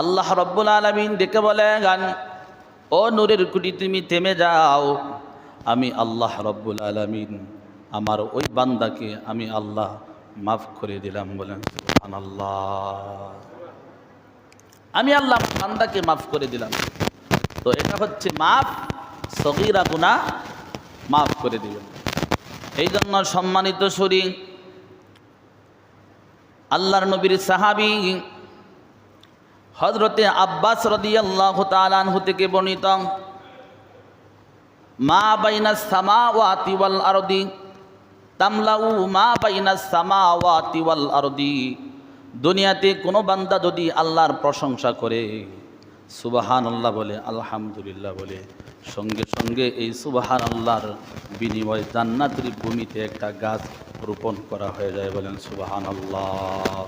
আল্লাহ রব্বুল আলমিন ডেকে বলে, গান, ও নূরের কুটি তুমি থেমে যাও। আমি আল্লাহ রব্বুল আলমিন, আমার ওই বান্দাকে আমি আল্লাহ মাফ করে দিলাম বলেন আল্লাহ আমি আল্লাহ বান্দাকে মাফ করে দিলাম। তো এটা হচ্ছে মাফ, সগিরা গুণা মাফ করে দিবেন এই জন্য সম্মানিত শরীর আল্লাহর নবীর সাহাবি হজরতে আব্বাস রদিয়াল্লাহ তালানহু থেকে বর্ণিত, মা বাইনা সামা ওয়াতি ওয়াল আরদি, তামলাউ মা বাইনা সামা ওয়াতি ওয়াল আরদি, দুনিয়াতে কোনো বান্দা যদি আল্লাহর প্রশংসা করে সুবাহান আল্লাহ বলে, আলহামদুলিল্লাহ বলে, সঙ্গে সঙ্গে এই সুবাহান আল্লাহর বিনিময়ে জান্নাতের ভূমিতে একটা গাছ রোপণ করা হয়ে যায় বলেন সুবাহান আল্লাহ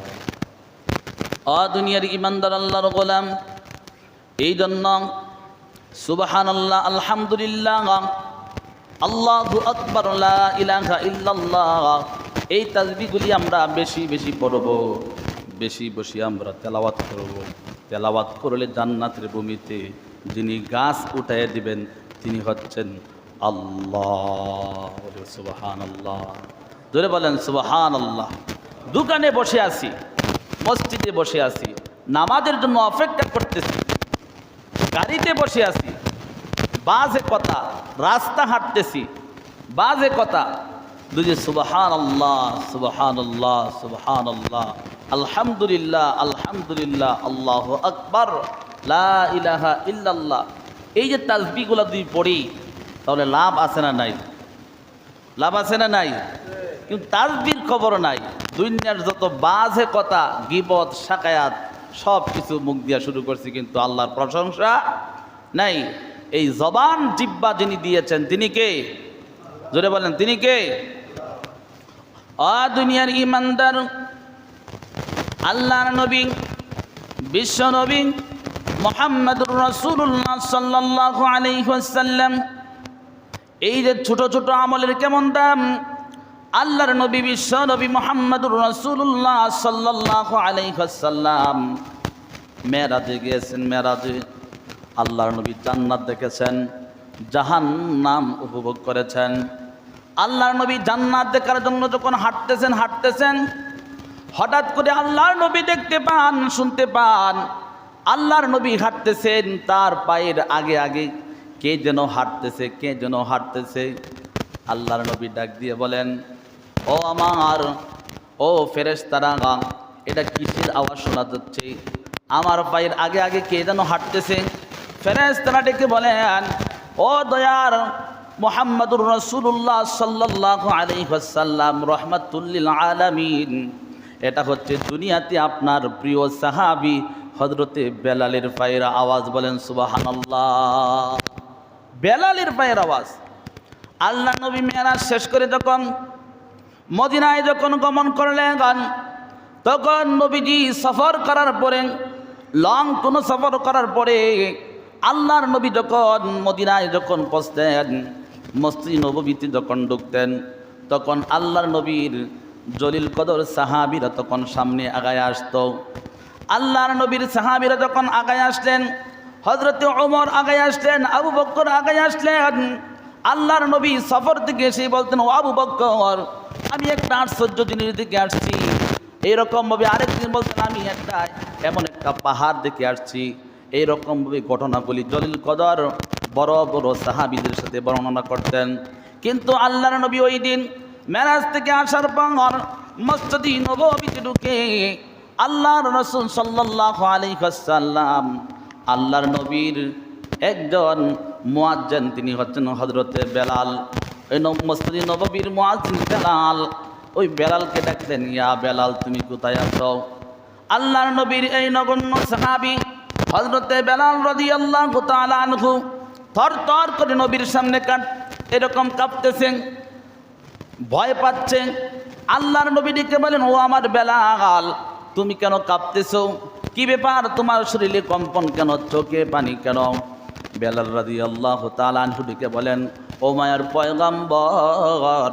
অ দুনিয়ার ইমানদার আল্লাহর গোলাম। এই জন্য সুবাহান আল্লাহ আলহামদুলিল্লাহ, আল্লাহু আকবর ইলাহা ইল্লাল্লাহ। এই তাজবিগুলি আমরা বেশি বেশি পড়ব, বেশি বেশি আমরা তেলাওয়াত করব। তেলাওয়াত করলে জান্নাতের ভূমিতে যিনি গাছ উঠাইয়া দিবেন, তিনি হচ্ছেন আল্লাহ। সুবাহান আল্লাহ ধরে বলেন সুবাহান আল্লাহ দোকানে বসে আছি। মসজিদে বসে আছি, নামাজের জন্য অপেক্ষা করতেছি, গাড়িতে বসে আছি, বাজে কথা, রাস্তা হাঁটতেছি, বাজে কথা দুজে সুবাহান আল্লাহ সুবাহান আল্লাহ সুবাহান আল্লাহ আলহামদুলিল্লাহ আলহামদুলিল্লাহ, আল্লাহ আকবর ইলাহা ইল্লাল্লাহ, এই যে তাজবিগুলো যদি পড়ি, তাহলে লাভ আছে না নাই? লাভ আছে না নাই? কিন্তু তাজবির খবর নাই। দুনিয়ার যত বাজে কথা, গিবত, সাকায়াত, সব কিছু মুখ দিয়া শুরু করছি, কিন্তু আল্লাহর প্রশংসা নাই। এই জবান জিব্বা যিনি দিয়েছেন, তিনি কে? জোরে বলেন, তিনি কে? অ দুনিয়ার ইমানদার, আল্লাহর নবী, বিশ্ব নবী মোহাম্মদুর রসুল্লাহ সাল্লাহ আলাইসাল্লাম এই যে ছোট ছোট আমলের কেমন দাম? আল্লাহর নবী বিশ্ব নবী মোহাম্মদুর রসুল্লাহ সাল্লাহ আলাইসাল্লাম মেরাজে গিয়েছেন মেরাজে আল্লাহর নবী জান্নাত দেখেছেন জাহান নাম উপভোগ করেছেন। আল্লাহর নবী জান্নাত দেখার জন্য যখন হাঁটতেছেন হাঁটতেছেন, হঠাৎ করে আল্লাহর নবী দেখতে পান, শুনতে পান। আল্লাহর নবী হাঁটতেছেন, তার পায়ের আগে আগে কে যেন হাঁটতেছে, কে যেন হাঁটতেছে। আল্লাহর নবী ডাক দিয়ে বলেন ও আমার, ও ফেরেস তারা এটা কিসের আওয়াজ শোনা যাচ্ছে? আমার পায়ের আগে আগে কে যেন হাঁটতেছে? ফেরেস তারা ডেকে বলেন, ও দয়ার মোহাম্মদুর রসুল্লাহ সাল্লাহ আলহাসাল্লাম রহমতুল্লিল আলমিন। এটা হচ্ছে দুনিয়াতে আপনার প্রিয় সাহাবি হজরতে বেলালের পায়ের আওয়াজ বলেন সুবাহান্লাহ বেলালের পায়ের আওয়াজ। আল্লাহ নবী মেয়ারাজ শেষ করে যখন মদিনায় যখন গমন করলেন, তখন নবীজি সফর করার পরে, লং কোনো সফর করার পরে, আল্লাহর নবী যখন মদিনায় যখন পৌঁছতেন, মসজিদ নবীতে যখন ঢুকতেন, তখন আল্লাহর নবীর জলিল কদর সাহাবিরা তখন সামনে আগায় আসতো। আল্লাহর নবীর সাহাবিরা যখন আগায় আসলেন হজরতে ওমর আগায় আসলেন, আবু বক্কর আগায় আসলেন, আল্লাহর নবী সফর থেকে এসে বলতেন, ও আবু বক্কর আমি একটা আশ্চর্য জিনিস দিকে আসছি। এইরকমভাবে আরেকদিন বলতেন আমি একটা এমন একটা পাহাড় দেখে আসছি। এইরকমভাবে ঘটনাগুলি জলিল কদর বড় বড় সাহাবিদের সাথে বর্ণনা করতেন। কিন্তু আল্লাহর নবী ওই দিন মেরাজ থেকে আসার পর মসজিদি নবীতে ঢুকে আল্লাহর রসুল সাল্লাহ আলাইসাল্লাম আল্লাহর নবীর একজন মোয়াজ্জেন তিনি হচ্ছেন হজরতে বেলাল। ওই মসজিদি নবীর মোয়াজ্জিন বেলাল, ওই বেলালকে ডাকতেন ইয়া বেলাল, তুমি কোথায় আছো? আল্লাহর নবীর এই নগণ্য সাহাবি হজরতে বেলাল রদি আল্লাহ আনহু থর থর করে নবীর সামনে কাট এরকম কাঁপতেছেন, ভয় পাচ্ছেন। আল্লাহর নবীটিকে বলেন, ও আমার বেলাল, তুমি কেন কাঁপতেছো? কি ব্যাপার? তোমার শরীরে কম্পন কেন? চোখে পানি কেন? বেলাল রাদি আল্লাহ তালানহুটিকে বলেন ও মায়ার পয়গাম্বর,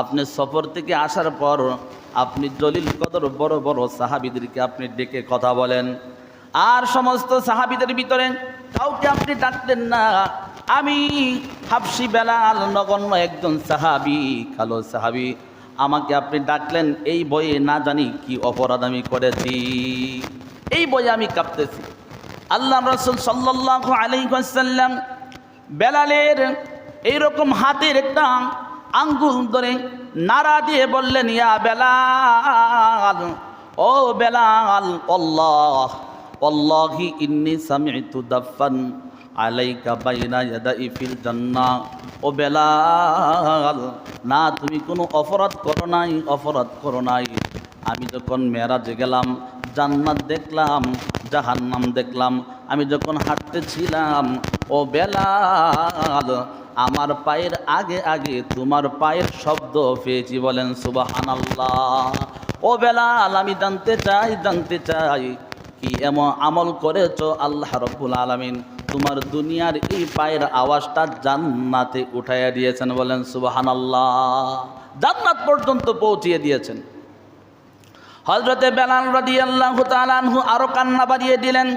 আপনি সফর থেকে আসার পর আপনি জলিল কদর বড় বড় সাহাবিদেরকে আপনি ডেকে কথা বলেন। আর সমস্ত সাহাবিদের ভিতরে কাউকে আপনি ডাকলেন না। আমি হাফসি বেলাল নগণ্য একজন সাহাবি, কালো সাহাবি। আমাকে আপনি ডাকলেন, এই বইয়ে না জানি কি অপরাধ আমি করেছি। এই বইয়ে আমি কাঁপতেছি। আল্লাহ রসুল সাল্লাহ আলাইসাল্লাম বেলালের এইরকম হাতের একটা আঙ্গুল ধরে নাড়া দিয়ে বললেন, ইয়া বেলাল, ও বেলাল অল্লাহ অল্লাহি ইন্নি সামি'তু দাফান আলাইকা বাইনা ইয়াদাই ফিল জান্নাহ। ও বেলাল, না, তুমি কোনো অপরাধ করো নাই, অপরাধ করো নাই। আমি যখন মেরাজে গেলাম, জান্নাত দেখলাম, জাহান্নাম দেখলাম, আমি যখন হাঁটতেছিলাম ও বেলাল আমার পায়ের আগে আগে তোমার পায়ের শব্দ পেয়েছি বলেন সুবাহানাল্লাহ। ও বেলাল, আমি জানতে চাই জানতে চাই, কি এমন আমল করেছ আল্লাহ রব্বুল আলমিন? তোমার দুনিয়ার এই পায়ের আওয়াজটা জান্নাতে উঠাইয়া দিয়েছেন বলেন সুবাহানাল্লাহ। জান্নাত পর্যন্ত পৌঁছিয়ে দিয়েছেন। হজরতে বেলাল রাদি আল্লাহ তালানহু আরও কান্না বাড়িয়ে দিলেন।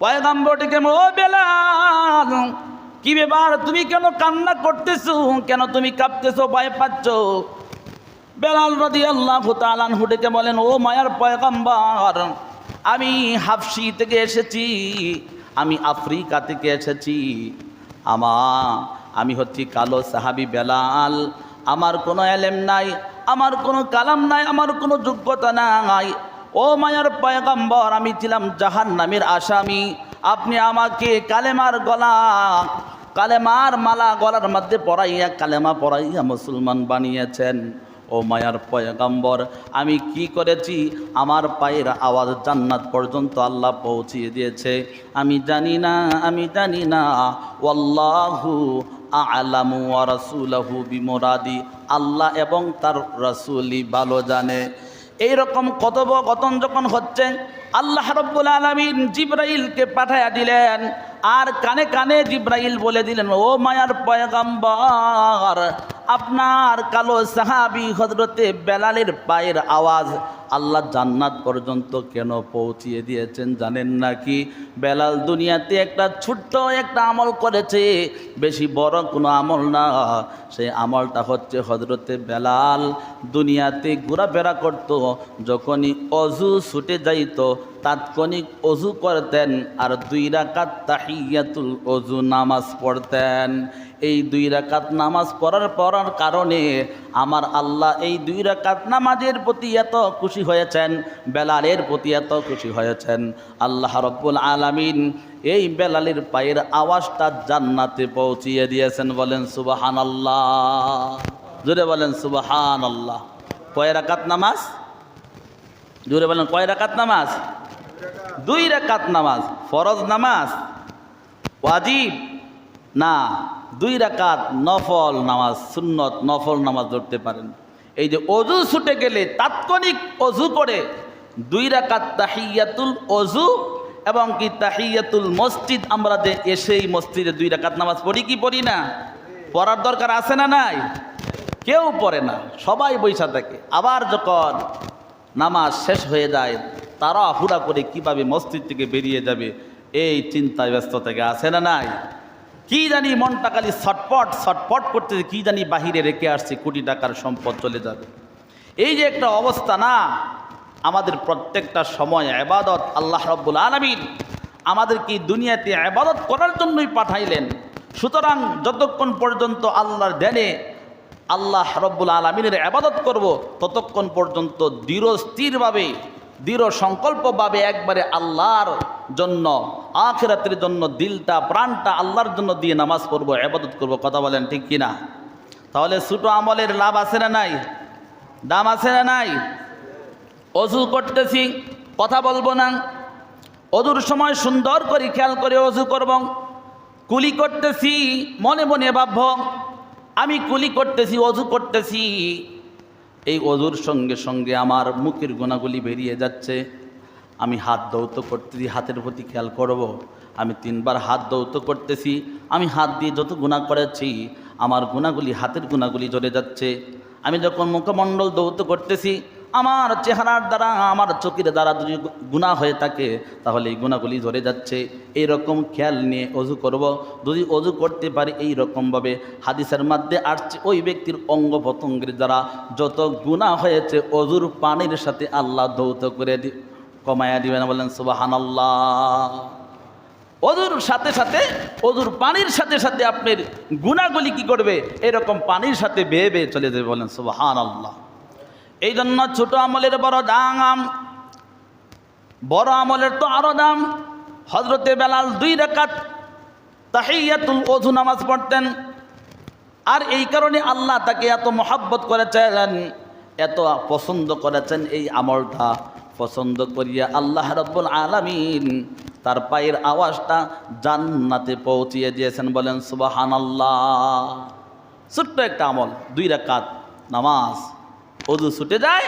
পয়গাম্বরটিকে ও বেলাল কি ব্যাপার? তুমি কেন কান্না করতেছো? কেন তুমি কাঁপতেছো? ভয় পাচ্ছ? বেলাল রাদি আল্লাহ তালানহু ডেকে বলেন, ও মায়ার পয়গাম্বর, আমি হাফসি থেকে এসেছি, আমি আফ্রিকা থেকে এসেছি। আমা, আমি হচ্ছি কালো সাহাবি বেলাল। আমার কোনো এলেম নাই, আমার কোনো কালাম নাই, আমার কোনো যোগ্যতা নাই। ও মায়ার পয়গম্বর, আমি ছিলাম জাহান নামের আসামি। আপনি আমাকে কালেমার গলা কালেমার মালা গলার মধ্যে পড়াইয়া কালেমা পড়াইয়া মুসলমান বানিয়েছেন। ও মায়ার পয়গম্বর, আমি কি করেছি? আমার পায়ের আওয়াজ জান্নাত পর্যন্ত আল্লাহ পৌঁছিয়ে দিয়েছে। আমি জানি না, আমি জানি না। ওয়াল্লাহু আলামু রাসূলুহু বিমুরাদি। আল্লাহ এবং তার রাসূলই ভালো জানে। এই রকম কথোপকথন যখন হচ্ছে, আল্লাহ রব্বুল আলমিন জিব্রাইলকে পাঠাইয়া দিলেন। আর কানে কানে জিব্রাইল বলে দিলেন, ও মায়ার পয়গাম্বর, আপনার কালো সাহাবি হজরতে বেলালের পায়ের আওয়াজ আল্লাহ জান্নাত পর্যন্ত কেন পৌঁছিয়ে দিয়েছেন জানেন নাকি? বেলাল দুনিয়াতে একটা ছোট্ট একটা আমল করেছে, বেশি বড় কোনো আমল না। সেই আমলটা হচ্ছে হজরতে বেলাল দুনিয়াতে ঘোরাফেরা করত, যখনই অজু ছুটে যাইত তাৎক্ষণিক অজু করতেন আর দুই রাকাত তাহিয়াতুল অজু নামাজ পড়তেন। এই দুই রাকাত নামাজ পড়ার পড়ার কারণে আমার আল্লাহ এই দুই রাকাত নামাজের প্রতি এত খুশি হয়েছেন, বেলালের প্রতি এত খুশি হয়েছেন। আল্লাহ রব্বুল আলামিন এই বেলালের পায়ের আওয়াজটা জান্নাতে পৌঁছিয়ে দিয়েছেন, বলেন সুবাহান আল্লাহ জোরে বলেন সুবাহান আল্লাহ কয় রাকাত নামাজ? জোরে বলেন, কয় রাকাত নামাজ? দুই রাকাত নামাজ, ফরজ নামাজ, ওয়াজিব? না, দুই রাকাত নফল নামাজ, সুন্নত নফল নামাজ ধরতে পারেন। এই যে অজু ছুটে গেলে তাৎক্ষণিক অজু করে, দুই রাকাত তাহিয়াতুল অজু এবং কি তাহিয়াতুল মসজিদ, আমরা যে এসেই মসজিদে দুই রাকাত নামাজ পড়ি কি পড়ি না? পড়ার দরকার আছে না নাই? কেউ পড়ে না, সবাই বৈশা থাকে। আবার যখন নামাজ শেষ হয়ে যায় তারা হুড়া করে কীভাবে মসজিদ থেকে বেরিয়ে যাবে, এই চিন্তায় ব্যস্ত থেকে আছে না নাই? কি জানি মনটা খালি ছটপট ছটপট করতে কি জানি বাহিরে রেখে আসছে, কোটি টাকার সম্পদ চলে যাবে। এই যে একটা অবস্থা না, আমাদের প্রত্যেকটা সময় আবাদত আল্লাহ রব্বুল আলমিন আমাদেরকে দুনিয়াতে আবাদত করার জন্যই পাঠাইলেন। সুতরাং যতক্ষণ পর্যন্ত আল্লাহর ধ্যানে আল্লাহ রব্বুল আলমিনের আবাদত করব, ততক্ষণ পর্যন্ত দৃঢ় স্থিরভাবে দৃঢ় সংকল্পভাবে একবারে আল্লাহর জন্য, আখেরাতের জন্য দিলটা, প্রাণটা আল্লাহর জন্য দিয়ে নামাজ পড়ব আবাদত করব, কথা বলেন ঠিক কিনা? তাহলে ছোটো আমলের লাভ আছে না নাই? দাম আছে না নাই? অজু করতেছি, কথা বলব না। অজুর সময় সুন্দর করে খেয়াল করে অজু করব। কুলি করতেছি, মনে মনে ভাবব, আমি কুলি করতেছি, অজু করতেছি। এই অজুর সঙ্গে সঙ্গে আমার মুখের গোনাগুলি বেরিয়ে যাচ্ছে। আমি হাত দৌত করতেছি, হাতের প্রতি খেয়াল করব। আমি তিনবার হাত দৌত করতেছি। আমি হাত দিয়ে যত গুণা করেছি, আমার গুণাগুলি, হাতের গুণাগুলি জ্বলে যাচ্ছে। আমি যখন মুখমণ্ডল দৌত করতেছি আমার চেহারার দ্বারা, আমার চোখের দ্বারা যদি গুণা হয়ে থাকে, তাহলে এই গুণাগুলি ধরে যাচ্ছে। এই রকম খেয়াল নিয়ে অজু করব। যদি অজু করতে পারি এই রকমভাবে হাদিসের মধ্যে আসছে, ওই ব্যক্তির অঙ্গ প্রত্যঙ্গের দ্বারা যত গুণা হয়েছে, অজুর পানির সাথে আল্লাহ ধৌত করে দি, কমায়া দিবেন, বলেন, সুবাহানাল্লাহ। অজুর সাথে সাথে, অজুর পানির সাথে সাথে আপনার গুণাগুলি কি করবে? এরকম পানির সাথে বেয়ে বেয়ে চলে যাবে, বলেন সুবাহান আল্লাহ এই জন্য ছোট আমলের বড় দাম, বড় আমলের তো আরও দাম। হজরতে বেলাল দুই রেখাত তাহিয়াতুল অজু নামাজ পড়তেন। আর এই কারণে আল্লাহ তাকে এত মহাব্বত করেছেন, এত পছন্দ করেছেন এই আমলটা। পছন্দ করিয়া আল্লাহ রব্বুল আলামিন তার পায়ের আওয়াজটা জান্নাতে পৌঁছিয়ে দিয়েছেন, বলেন সুবাহান আল্লাহ ছোট্ট একটা আমল, দুই রাকাত নামাজ। অজু ছুটে যায়,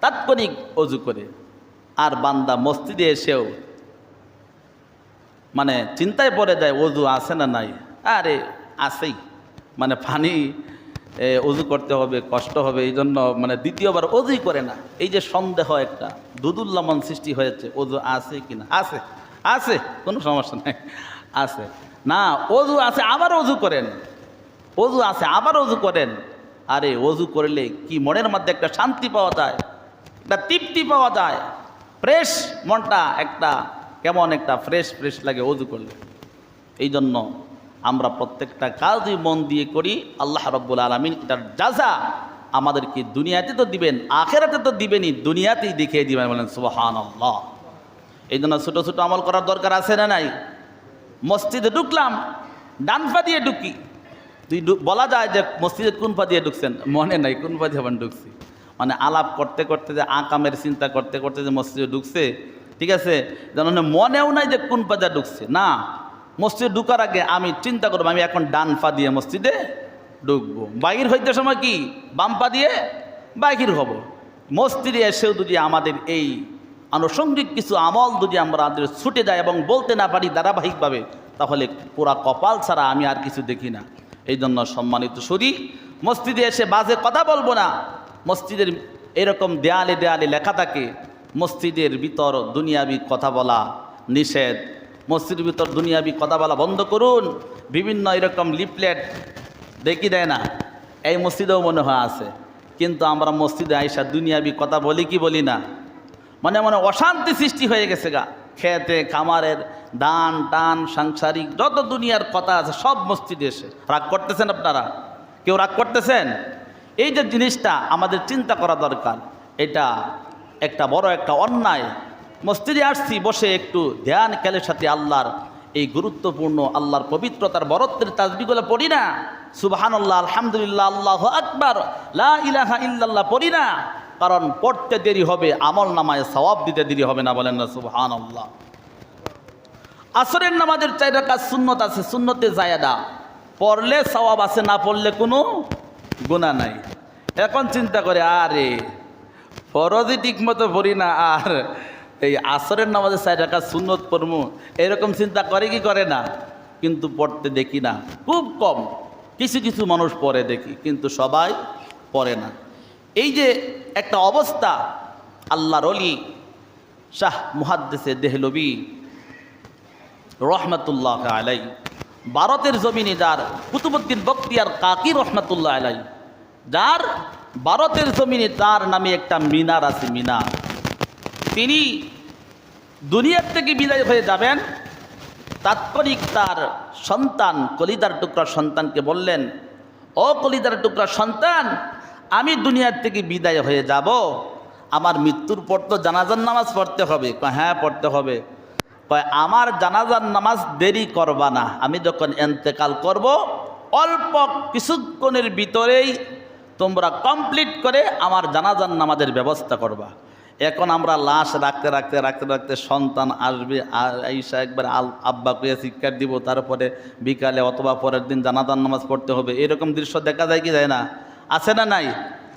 তাৎক্ষণিক অজু করে। আর বান্দা মসজিদে এসেও মানে চিন্তায় পড়ে যায়, অজু আছে না নাই? আরে আসেই মানে পানি অজু করতে হবে, কষ্ট হবে, এই জন্য মানে দ্বিতীয়বার অজুই করে না। এই যে সন্দেহ একটা, দুদুল্লামন সৃষ্টি হয়েছে, অজু আছে কি না আছে। আছে, কোনো সমস্যা নাই। আছে। না, অজু আছে, আবার অজু করেন। অজু আছে, আবার অজু করেন। আরে অজু করলে কি মনের মধ্যে একটা শান্তি পাওয়া যায়? একটা তৃপ্তি পাওয়া যায়। ফ্রেশ মনটা একটা, কেমন একটা ফ্রেশ ফ্রেশ লাগে অজু করলে। এই জন্য আমরা প্রত্যেকটা কাজই মন দিয়ে করি। আল্লাহ রব্বুল আলমিন এটার যাজা আমাদেরকে দুনিয়াতে তো দিবেন, আখেরাতে তো দিবেনই, দুনিয়াতেই দেখিয়ে দিবেন। বলেন সুবাহান আল্লাহ এই জন্য ছোটো ছোটো আমল করার দরকার আছে না নাই? মসজিদে ঢুকলাম ডান পা দিয়ে ঢুকি। তুই বলা যায় যে মসজিদে কোন পা দিয়ে ঢুকছেন? মনে নাই, কোন পা দিয়ে ঢুকছি? মানে আলাপ করতে করতে যে আকামের চিন্তা করতে করতে যে মসজিদে ঢুকছে, ঠিক আছে? যেন মনেও নাই যে কোন পা দিয়ে ঢুকছে। না, মসজিদে ঢুকার আগে আমি চিন্তা করব, আমি এখন ডান পা দিয়ে মসজিদে ঢুকবো। বাহির হইতে সময় কি? বাম পা দিয়ে বাহির হব। মসজিদে এসেও যদি আমাদের এই আনুষঙ্গিক কিছু আমল যদি আমরা ছুটে যায় এবং বলতে না পারি ধারাবাহিকভাবে, তাহলে পুরা কপাল ছাড়া আমি আর কিছু দেখি না। এই জন্য সম্মানিত শরী মসজিদে এসে বাজে কথা বলব না। মসজিদের এরকম দেয়ালে দেয়ালে লেখা থাকে, মসজিদের ভিতর দুনিয়াবি কথা বলা নিষেধ। মসজিদের ভিতর দুনিয়াবি কথা বলা বন্ধ করুন। বিভিন্ন এরকম লিফলেট দেখি দেয় না। এই মসজিদেও মনে হয় আছে। কিন্তু আমরা মসজিদে আইসা দুনিয়াবি কথা বলি কি বলি না? মানে মনে অশান্তি সৃষ্টি হয়ে গেছে গা। খেতে, খামারের দান, টান, সাংসারিক যত দুনিয়ার কথা আছে, সব মসজিদে এসে। রাগ করতেছেন আপনারা? কেউ রাগ করতেছেন? এই যে জিনিসটা আমাদের চিন্তা করা দরকার, এটা একটা বড় একটা অন্যায়। মসজিদে আসছি, বসে একটু ধ্যান, খেলের সাথে আল্লাহর এই গুরুত্বপূর্ণ, আল্লাহর পবিত্রতার, বরত্বের তাজবিগুলো পড়ি না। সুবাহান আল্লাহ আলহামদুলিল্লাহ, আল্লাহ আকবর, লা ইলাহা ইল্লাল্লাহ পড়ি না। কারণ পড়তে দেরি হবে, আমল নামায় সওয়াব দিতে দেরি হবে না বলেন না সুবহান আল্লাহ আসরের নামাজের চাই রাকাত সুন্নত আছে, সুন্নতে জায়াদা পড়লে সওয়াব আছে, না পড়লে কোনো গুণা নাই। এখন চিন্তা করে, আরে, ফরজই ঠিক মতো পড়ি না, আর এই আসরের নামাজের চাই রাকাত সুন্নত পড়মু, এরকম চিন্তা করে কি করে না? কিন্তু পড়তে দেখি না, খুব কম। কিছু কিছু মানুষ পড়ে দেখি, কিন্তু সবাই পড়ে না। এই যে একটা অবস্থা, আল্লাহর অলি শাহ মুহাদ্দেসে দেহলবি রহমতুল্লাহ আলাই ভারতের জমিনে যার কুতুবুদ্দিন বক্তিয়ার কাকি রহমতুল্লাহ আলাই যার ভারতের জমিনে তার নামে একটা মিনার আছে মিনার তিনি দুনিয়ার থেকে বিদায় হয়ে যাবেন, তাৎক্ষণিক তার সন্তান কলিদার টুকরা সন্তানকে বললেন, ও কলিদার টুকরা সন্তান আমি দুনিয়ার থেকে বিদায় হয়ে যাব। আমার মৃত্যুর পর তো জানাজার নামাজ পড়তে হবে। হ্যাঁ পড়তে হবে। কয়, আমার জানাজার নামাজ দেরি করবা না। আমি যখন এন্তেকাল করব, অল্প কিছুক্ষণের ভিতরেই তোমরা কমপ্লিট করে আমার জানাজার নামাজের ব্যবস্থা করবা। এখন আমরা লাশ রাখতে রাখতে রাখতে রাখতে সন্তান আসবে, আর ঈশা একবার আল আব্বা কুয়ে শিক্ষা দিব, তারপরে বিকালে অথবা পরের দিন জানাজার নামাজ পড়তে হবে। এরকম দৃশ্য দেখা যায় কি যায় না? আছে না নাই?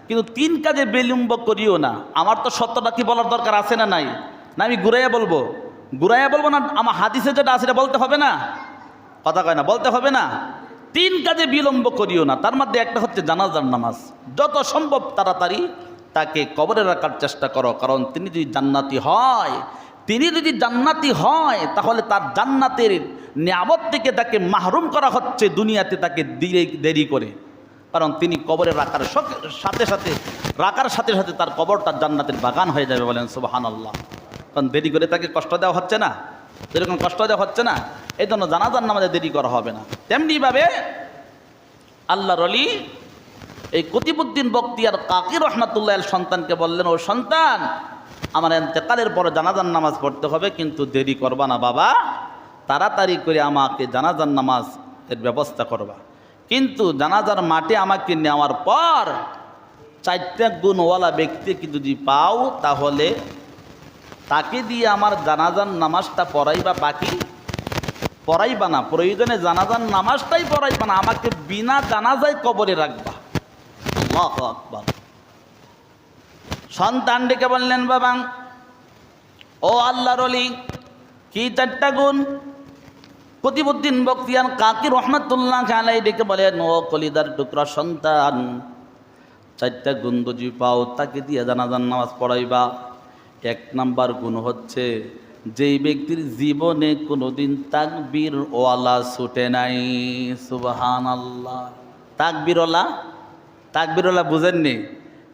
কিন্তু তিন কাজে বিলম্ব করিও না। আমার তো সত্যটা কি বলার দরকার আছে না নাই? না, আমি ঘুরাইয়া বলব। ঘুরাইয়া বলব না, আমার হাদিসে যেটা আছে বলতে হবে না? কথা কয় না, বলতে হবে না? তিন কাজে বিলম্ব করিও না। তার মধ্যে একটা হচ্ছে জানাজার নামাজ। যত সম্ভব তাড়াতাড়ি তাকে কবরে রাখার চেষ্টা করো, কারণ তিনি যদি জান্নাতি হয়, তিনি যদি জান্নাতি হয়, তাহলে তার জান্নাতের নিয়ামত থেকে তাকে মাহরুম করা হচ্ছে দুনিয়াতে তাকে দেরি করে। কারণ তিনি কবরে রাখার সাথে সাথে, রাখার সাথে সাথে তার কবর তার জান্নাতের বাগান হয়ে যাবে বলেন সুবাহান আল্লাহ কারণ দেরি করে তাকে কষ্ট দেওয়া হচ্ছে না। যেরকম কষ্ট দেওয়া হচ্ছে না। এই জন্য জানাজার নামাজে দেরি করা হবে না। তেমনিভাবে আল্লাহ রলি এই কতিবুদ্দিন বক্তিয়ার কাকি রহমাতুল্লাহ সন্তানকে বললেন, ও সন্তান, আমার এতেকালের পরে জানাজান নামাজ পড়তে হবে, কিন্তু দেরি করবা না বাবা। তাড়াতাড়ি করে আমাকে জানাজান নামাজ এর ব্যবস্থা করবা। কিন্তু জানাজার মাঠে আমাকে নেওয়ার পর চারটা গুণওয়ালা ব্যক্তিকে যদি পাও তাহলে তাকে দিয়ে আমার জানাজান নামাজটা পড়াইবা বাকি? পড়াইবা না, প্রয়োজনে জানাজান নামাজটাই পড়াইবা না, আমাকে বিনা জানাজায় কবরে রাখবা। আকবার। সন্তান ডেকে বললেন, বাবা, ও আল্লাহর কি চারটা গুণ? প্রতিবুদ্দিন বক্তিয়ান কাকি রহমতুল্লাহ খালাই ডেকে বলেন, ও কলিদার টুকরা সন্তান, চারটা গুণ পাও, তাকে দিয়ে জানাজান নামাজ পড়াইবা। এক নাম্বার গুণ হচ্ছে, যেই ব্যক্তির জীবনে কোনোদিন তাকবীর ওয়ালা ছুটে নাই। সুবাহান আল্লাহ তাকবীরওয়ালা তাকবীরওয়ালা বুঝেননি?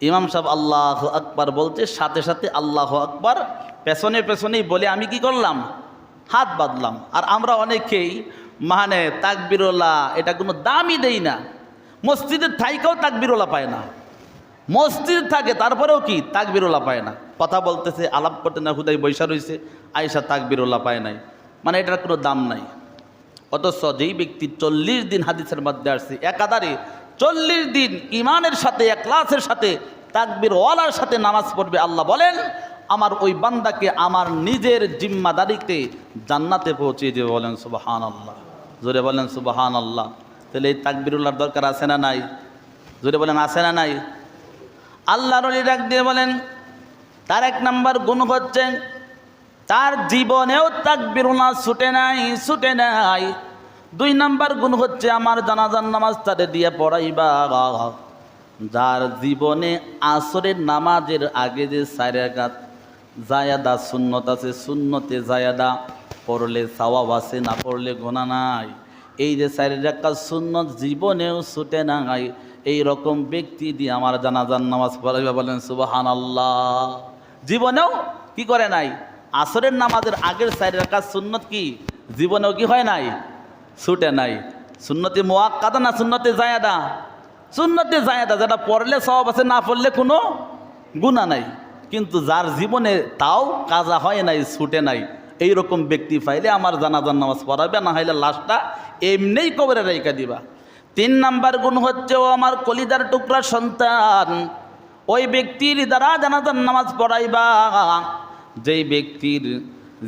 ইমাম সাহেব আল্লাহ আকবার বলছে, সাথে সাথে আল্লাহ আকবার পেছনে পেছনেই বলে, আমি কি করলাম? হাত বাঁধলাম। আর আমরা অনেকেই মানে তাকবিরওয়ালা, এটা কোনো দামই দেই না। মসজিদের থাইকেও তাকবিরওয়ালা পায় না। মসজিদ থাকে, তারপরেও কি? তাকবিরওয়ালা পায় না। কথা বলতেছে, আলাপ করতে না, হুদাই বৈশা রয়েছে আয়সা তাকবিরওয়ালা পায় নাই। মানে এটার কোনো দাম নাই। অথচ যেই ব্যক্তি চল্লিশ দিন হাদিসের মধ্যে আসছে, একাধারে চল্লিশ দিন ইমানের সাথে এক ক্লাসের সাথে তাকবির ওয়ালার সাথে নামাজ পড়বে, আল্লাহ বলেন আমার ওই বান্দাকে আমার নিজের জিম্মাদারিতে জান্নাতে পৌঁছে দেবে বলেন সুবাহান আল্লাহ জোরে বলেন সুবাহান আল্লাহ তাহলে এই তাকবিরুল্লাহর দরকার আছে না নাই? জোরে বলেন, আছে না নাই? আল্লাহর ডাক দিয়ে বলেন, তার এক নাম্বার গুণ হচ্ছে, তার জীবনেও তাকবিরুল্লাহ ছুটে নাই ছুটে নাই। দুই নাম্বার গুণ হচ্ছে, আমার জানাজান নামাজ তারে দিয়ে পড়াইবা। যার জীবনে আসরের নামাজের আগে যে সাইরাঘাত জায়াদা সুন্নত আছে, সুন্নতে জায়াদা পড়লে সওয়াব আছে, না পড়লে গোনা নাই। এই যে সাইরাঘাত সুন্নত জীবনেও ছুটে নাই এই রকম ব্যক্তি দিয়ে আমার জানাজান নামাজ পড়াইবা বলেন সুবাহান আল্লাহ জীবনেও কি করে নাই? আসরের নামাজের আগের কাজ সুন্নত কি? জীবনেও কি হয় নাই? ছুটে নাই। সুন্নতি মোয়াক্কাদা না সুন্নতে জায়াদা? সুন্নতে জায়াদা, যেটা পড়লে সব আছে, না পড়লে কোনো গুণা নাই। কিন্তু যার জীবনে তাও কাজা হয় নাই, ছুটে নাই এই রকম ব্যক্তি পাইলে আমার জানাজান নামাজ পড়াবে না হইলে লাশটা এমনিই কবরে রেখা দিবা। তিন নাম্বার গুণ হচ্ছে, ও আমার কলিদার টুকরা সন্তান, ওই ব্যক্তির দ্বারা জানাজান নামাজ পড়াইবা। যেই ব্যক্তির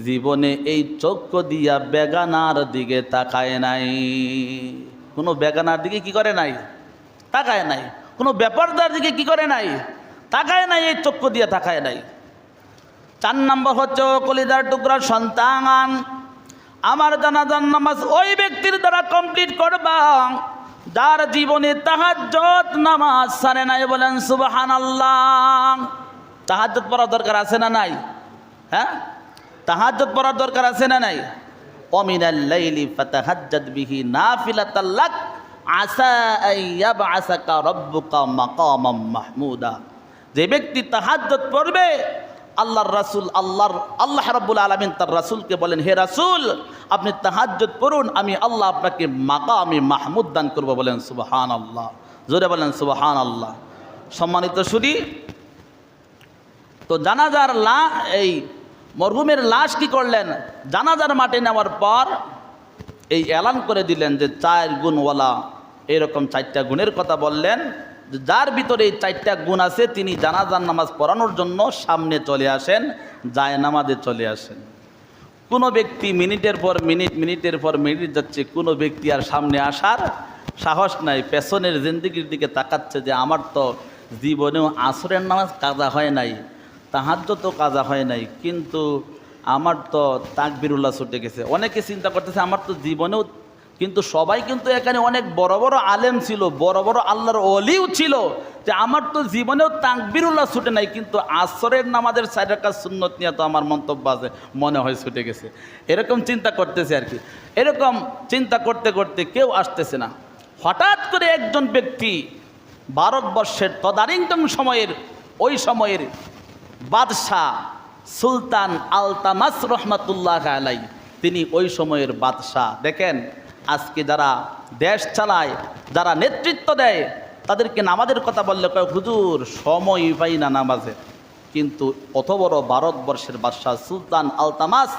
জীবনে এই চক্ষু দিয়া বেগানার দিকে তাকায় নাই, কোনো বেগানার দিকে কি করে নাই? তাকায় নাই। কোনো ব্যাপারদার দিকে কি করে নাই? তাকায় নাই, এই চক্ষু দিয়ে তাকায় নাই। চার নম্বর হচ্ছে কলিদার টুকরা সন্তান। আমার জানাজান নামাজ ওই ব্যক্তির দ্বারা কমপ্লিট করবা। যার জীবনে তাহাজ্জত নামাজ সারে নাই বলেন সুবাহান আল্লাহ তাহাজ্জত পড়ার দরকার আছে না নাই? হ্যাঁ? তাহাজ্জত পড়ার দরকার আছে না নাই? অমিনাল্লাইলি ফাতাহাজ্জাদ বিহি নাফিলাতাল্লাক আসা আইয়াবআসাকা রাব্বুকা মাকামাম মাহমুদা। যে ব্যক্তি তাহাজ্জত পড়বে, আল্লাহর রাসূল, আল্লাহর, আল্লাহ রাব্বুল আলামিন তার রাসূলকে বলেন, হে রাসূল, আপনি তাহাজ্জত পড়ুন, আমি আল্লাহ আপনাকে মাকা আমি মাহমুদ দান করব। বলেন সুবাহান আল্লাহ জোরে বলেন সুবাহান আল্লাহ সম্মানিত শুধু তো জানাজার লা, এই মরহুমের লাশ কি করলেন? জানাজার মাঠে নেওয়ার পর এই এলান করে দিলেন যে চার গুণওয়ালা, এরকম চারটা গুণের কথা বললেন। যার ভিতরে এই চারটা গুণ আছে, তিনি জানাজার নামাজ পড়ানোর জন্য সামনে চলে আসেন যায় নামাজে চলে আসেন। কোনো ব্যক্তি মিনিটের পর মিনিট, মিনিটের পর মিনিট যাচ্ছে, কোনো ব্যক্তি আর সামনে আসার সাহস নাই, পেছনের জিন্দিগির দিকে তাকাচ্ছে যে আমার তো জীবনেও আসরের নামাজ কাজা হয় নাই তাহার তো কাজা হয় নাই, কিন্তু আমার তো তাকবিরুল্লাহ ছুটে গেছে। অনেকে চিন্তা করতেছে, আমার তো জীবনেও কিন্তু সবাই কিন্তু এখানে অনেক বড় বড় আলেম ছিল, বড় বড় আল্লাহর অলিও ছিল যে আমার তো জীবনেও তাকবিরুল্লাহ ছুটে নাই, কিন্তু আসরের নামাজের সাইড কাজ সুন্নত নিয়ে তো আমার মন্তব্য আছে, মনে হয় ছুটে গেছে। এরকম চিন্তা করতেছে আর কি। এরকম চিন্তা করতে করতে কেউ আসতেছে না। হঠাৎ করে একজন ব্যক্তি ভারতবর্ষের তদানীন্তন সময়ের, ওই সময়ের বাদশাহ সুলতান আলতামাস রহমাতুল্লাহ আলাই তিনি ওই সময়ের বাদশাহ। দেখেন আজকে যারা দেশ চালায়, যারা নেতৃত্ব দেয়, তাদেরকে নামাজের কথা বললে কয়, হুজুর সময় পাই না নামাজের। কিন্তু অত বড় ভারতবর্ষের বাদশাহ সুলতান আলতামাস,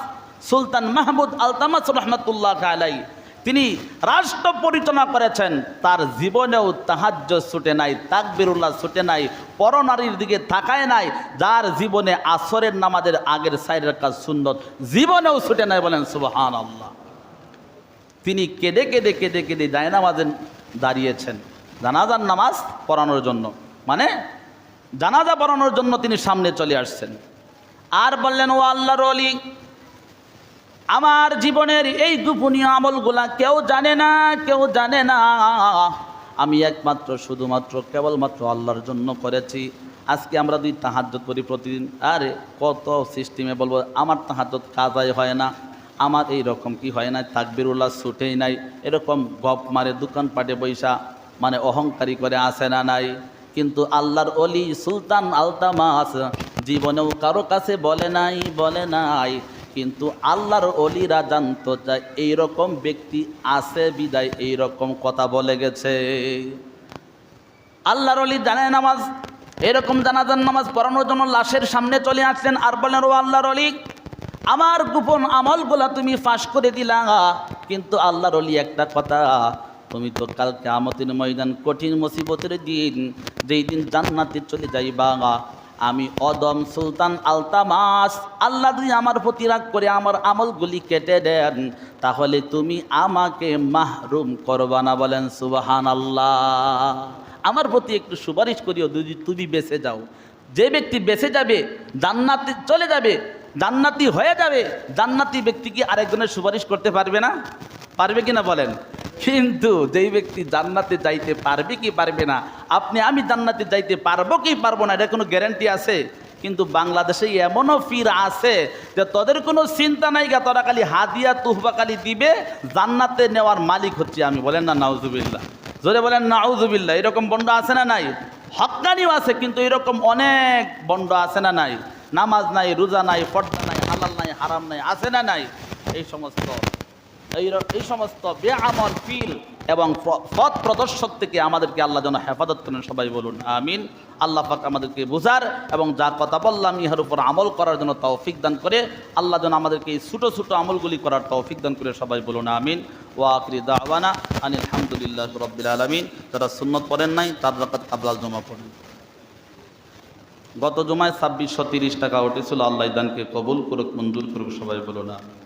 সুলতান মাহমুদ আলতামাস রহমতুল্লাহ আলাই তিনি রাষ্ট্র পরিচালনা করেছেন। তার জীবনেও তাহাজ্য ছুটে নাই, তাকবিরুল্লাহ ছুটে নাই, পরনারীর দিকে তাকায় নাই। যার জীবনে আসরের নামাজের আগের সাইডের কাজ সুন্দর জীবনেও ছুটে নাই বলেন সুবহান আল্লাহ তিনি কেঁদে কেঁদে কেঁদে কেঁদে জায়নামাজে দাঁড়িয়েছেন। জানাজার নামাজ পড়ানোর জন্য। মানে জানাজা পড়ানোর জন্য তিনি সামনে চলে আসছেন। আর বললেন, ও আল্লাহর অলি আমার জীবনের এই গোপনীয় আমলগুলা কেউ জানে না, কেউ জানে না। আমি একমাত্র, শুধুমাত্র, কেবলমাত্র আল্লাহর জন্য করেছি। আজকে আমরা দুই তাহাজ্জত করি প্রতিদিন। আরে, কত সিস্টেমে বলব, আমার তাহাজ্জত কাজাই হয় না। আমার এই রকম কি হয় না তাকবিরুল্লাহ ছুটেই নাই। এরকম গপ মারে দোকানপাটে বৈশা মানে অহংকারী করে আসে না নাই। কিন্তু আল্লাহর অলি সুলতান আলতামাস জীবনেও কারও কাছে বলে নাই বলে নাই। কিন্তু আল্লাহর অলিরা জানতো যে এইরকম ব্যক্তি আছে, বিদায় এইরকম কথা বলে গেছে। আল্লাহর অলি জানায় নামাজ, এরকম জানাজান নামাজ পড়ানোর জন্য লাশের সামনে চলে আসলেন আর বলেন, ও আল্লাহর অলি আমার গোপন আমলগুলা তুমি ফাঁস করে দিলা। কিন্তু আল্লাহর অলি একটা কথা, তুমি তো কালকে আমতিন ময়দান কঠিন মুসিবতের দিন, যেই দিন জান্নাতে চলে যাইবা। আমি অদম সুলতান আলতামাস, আল্লাহ যদি আমার প্রতি রাগ করে আমার আমলগুলি কেটে দেন, তাহলে তুমি আমাকে মাহরুম করবা না বলেন সুবাহান আল্লাহ আমার প্রতি একটু সুপারিশ করিও, যদি তুমি বেঁচে যাও। যে ব্যক্তি বেঁচে যাবে, জান্নাতে চলে যাবে জান্নাতি হয়ে যাবে, জান্নাতি ব্যক্তি কি আরেকজনের সুপারিশ করতে পারবে না? পারবে কি না বলেন? কিন্তু যেই ব্যক্তি জান্নাতে যাইতে পারবে কি পারবে না? আপনি, আমি জান্নাতে যাইতে পারব কি পারব না, এটা কোনো গ্যারান্টি আছে? কিন্তু বাংলাদেশে এমনও ফির আছে যে তোদের কোনো চিন্তা নাই গা, তোরা খালি হাদিয়া তুহবা খালি দিবে, জান্নাতে নেওয়ার মালিক হচ্ছে আমি। বলেন না, নাউজুবিল্লাহ। জোরে বলেন, নাউজুবিল্লাহ। এরকম বন্ড আছে না নাই? হকানিও আছে, কিন্তু এরকম অনেক বন্ড আছে না নাই? নামাজ নাই, রোজা নাই, পর্দা নাই, হালাল নাই, হারাম নাই, আছে না নাই? এই সমস্ত, এই এই সমস্ত বেআমল ফিল এবং পথ প্রদর্শক থেকে আমাদেরকে আল্লাহ যেন হেফাজত করেন, সবাই বলুন, আমিন। আল্লাহ পাক আমাদেরকে বোঝার এবং যা কথা বললাম, ইহার উপর আমল করার জন্য তৌফিক দান করে, আল্লাহ যেন আমাদেরকে এই ছোটো ছোটো আমলগুলি করার তৌফিক দান করে, সবাই বলুন, আমিন। ও আখরি দাওয়ানা আনিল আলহামদুলিল্লাহ রব্বিল আলমিন। যারা সুন্নত পড়েন নাই, তার রাকাত কাবলাল জমা পড়েন। গত জমায় ছাব্বিশশো তিরিশ টাকা উঠেছিল। আল্লাহ দানকে কবুল করুক, মঞ্জুর করুক, সবাই বলো আমিন